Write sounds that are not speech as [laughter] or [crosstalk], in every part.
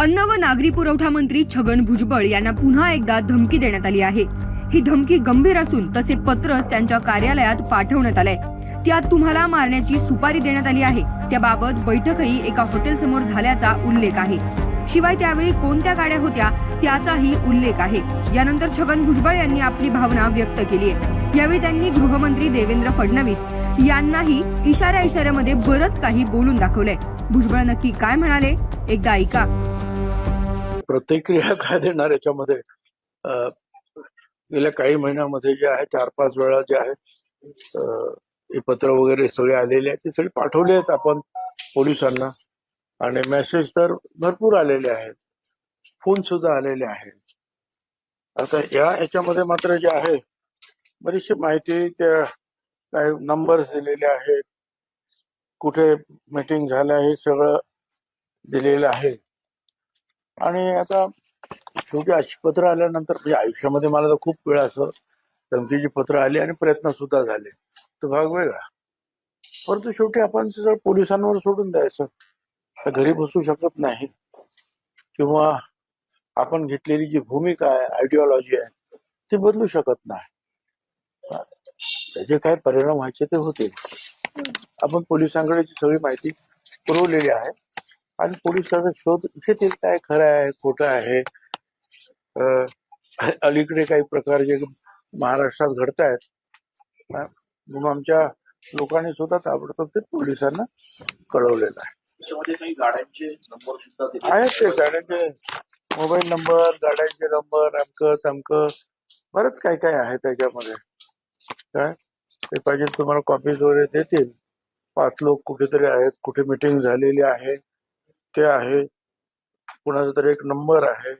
अन्न व नागरी पुरवठा मंत्री छगन भुजबळ यांना पुन्हा एकदा धमकी देण्यात आली आहे. ही धमकी गंभीर असून तसे पत्रच त्यांच्या कार्यालयात पाठवण्यात आलंय. त्यात तुम्हाला मारण्याची सुपारी देण्यात आली आहे. त्याबाबत बैठकही एका हॉटेलसमोर झाल्याचा उल्लेख आहे. शिवाय त्यावेळी कोणत्या गाड्या होत्या त्याचाही उल्लेख आहे. यानंतर छगन भुजबळ यांनी आपली भावना व्यक्त केली आहे. यावेळी त्यांनी गृहमंत्री देवेंद्र फडणवीस यांनाही इशाऱ्या इशाऱ्यामध्ये बरंच काही बोलून दाखवलंय. भुजबळ नक्की काय म्हणाले? एकदा ऐका. प्रतिक्रिया [laughs] काय देणार याच्यामध्ये? गेल्या काही महिन्यामध्ये जे आहे चार पाच वेळा जे आहे पत्र वगैरे सगळे आलेले आहेत ते सगळे पाठवले आहेत आपण पोलिसांना. आणि मेसेज तर भरपूर आलेले आहेत. फोन सुद्धा आलेले आहेत. आता या याच्यामध्ये मात्र जे आहे बरीचशी माहिती त्या काही नंबर्स दिलेले आहेत. कुठे मीटिंग झालं हे सगळं दिलेलं आहे. आणि आता शेवटी अशी पत्र आल्यानंतर म्हणजे आयुष्यामध्ये मला तर खूप वेळ असं धमकीची पत्र आली आणि प्रयत्न सुद्धा झाले. तो भाग वेगळा. परंतु शेवटी आपण जर पोलिसांवर सोडून द्यायचं. घरी बसू शकत नाही. किंवा आपण घेतलेली जी भूमिका आहे आयडिओलॉजी आहे ती बदलू शकत नाही. त्याचे काय परिणाम व्हायचे ते होते आपण पोलिसांकडे ती सगळी माहिती पुरवलेली आहे आणि पोलीस त्याचा शोध घेतील काय खरं आहे खोटं आहे. अलीकडे काही प्रकार जे महाराष्ट्रात घडत आहेत म्हणून आमच्या लोकांनी सुद्धा ताबडतोब ते पोलिसांना कळवलेलं आहे. आहेत ते गाड्यांचे मोबाईल नंबर गाड्यांचे नंबर अमकं तमकं बरंच काय काय आहे त्याच्यामध्ये. काय ते पाहिजे तुम्हाला कॉपीज वगैरे देतील. पाच लोक कुठेतरी आहेत कुठे मिटिंग झालेली आहे. ते आहे. कुणाचा तरी एक नंबर आहे.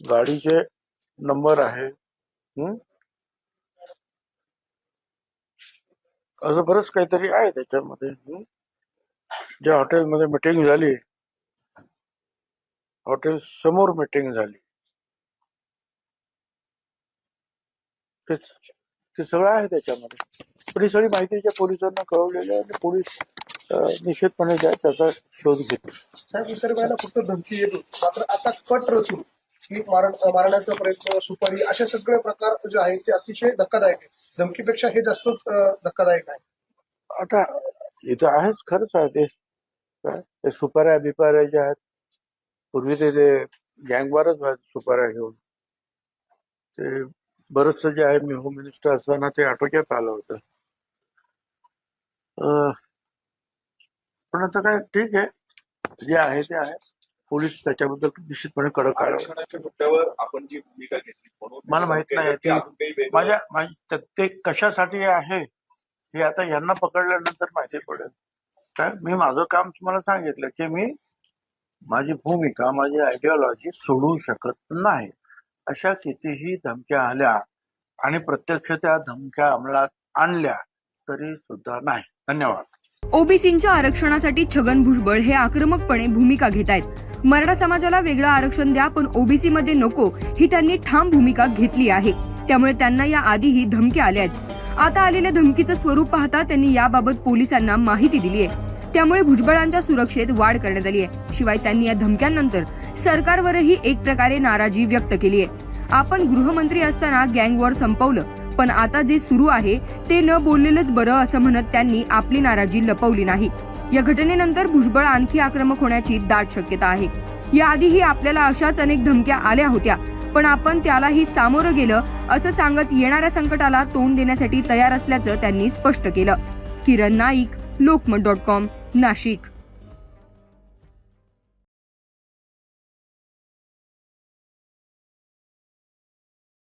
गाडीचे नंबर आहे. असं बरंच काहीतरी आहे त्याच्यामध्ये. ज्या हॉटेलमध्ये मिटिंग झाली हॉटेल समोर मिटिंग झाली. ते सगळं आहे त्याच्यामध्ये. पण ही सगळी माहिती पोलिसांना कळवलेली आहे आणि पोलीस निश्चितपणे त्या- त्याचा शोध घेतील साहेब इतर वेळेला फक्त धमकी येत मात्र आता कट रचून ही मारण मारण्याचा प्रयत्न सुपारी असे सगळे प्रकार जे आहेत ते अतिशय धक्कादायक आहेत. धमकीपेक्षा हे जास्तच धक्कादायक आहे. आता इथं आहेच खरंच आहे ते. काय ते सुपाऱ्या बिपाऱ्या ज्या आहेत पूर्वी ते गँगवारच व्हायचे सुपाऱ्या घेऊन. ते बरंचस जे आहे मी होम मिनिस्टर असताना ते आटोक्यात आलं होतं. पण आता काय ठीक आहे. जे आहे ते आहे. पोलीस त्याच्याबद्दल निश्चितपणे कडक आरक्षणाच्या मुद्द्यावर आपण जी भूमिका घेतली म्हणून मला माहीत नाही की अजून काही वेगळं- माझ्या माझ- त- ते कशासाठी आहे हे आता यांना पकडल्यानंतर माहिती पडेल. काय मी माझं काम तुम्हाला सांगितलं की मी माझी भूमिका माझी आयडिओलॉजी सोडू शकत नाही. अशा कितीही धमक्या आल्या आणि प्रत्यक्ष त्या धमक्या अंमलात आणल्या तरी सुद्धा नाही. धन्यवाद. ओबीसींच्या आरक्षणासाठी छगन भुजबळ हे आक्रमकपणे भूमिका घेत आहेत. मराठा समाजाला वेगळं आरक्षण द्या पण ओबीसी मध्ये नको ही त्यांनी ठाम भूमिका घेतली आहे. त्यामुळे त्यांना या आधीही धमक्या आल्या आहेत. आता आलेल्या धमकीचं स्वरूप पाहता त्यांनी याबाबत पोलिसांना माहिती दिली आहे त्यामुळे भुजबळांच्या सुरक्षेत वाढ करण्यात आली आहे शिवाय त्यांनी या धमक्यांनंतर सरकारवरही एक प्रकारे नाराजी व्यक्त केली आहे आपण गृहमंत्री असताना गँग वॉर संपवलं पण आता जे सुरू आहे ते न बोललेलंच बरं असं म्हणत त्यांनी आपली नाराजी लपवली नाही. या घटनेनंतर भुजबळ आणखी आक्रमक होण्याची दाट शक्यता आहे. याआधीही आपल्याला अशाच अनेक धमक्या आल्या होत्या पण आपण त्यालाही सामोरं गेलं असं सांगत येणाऱ्या संकटाला तोंड देण्यासाठी तयार असल्याचं त्यांनी स्पष्ट केलं. Kiran Naik Lokmat dot com Nashik.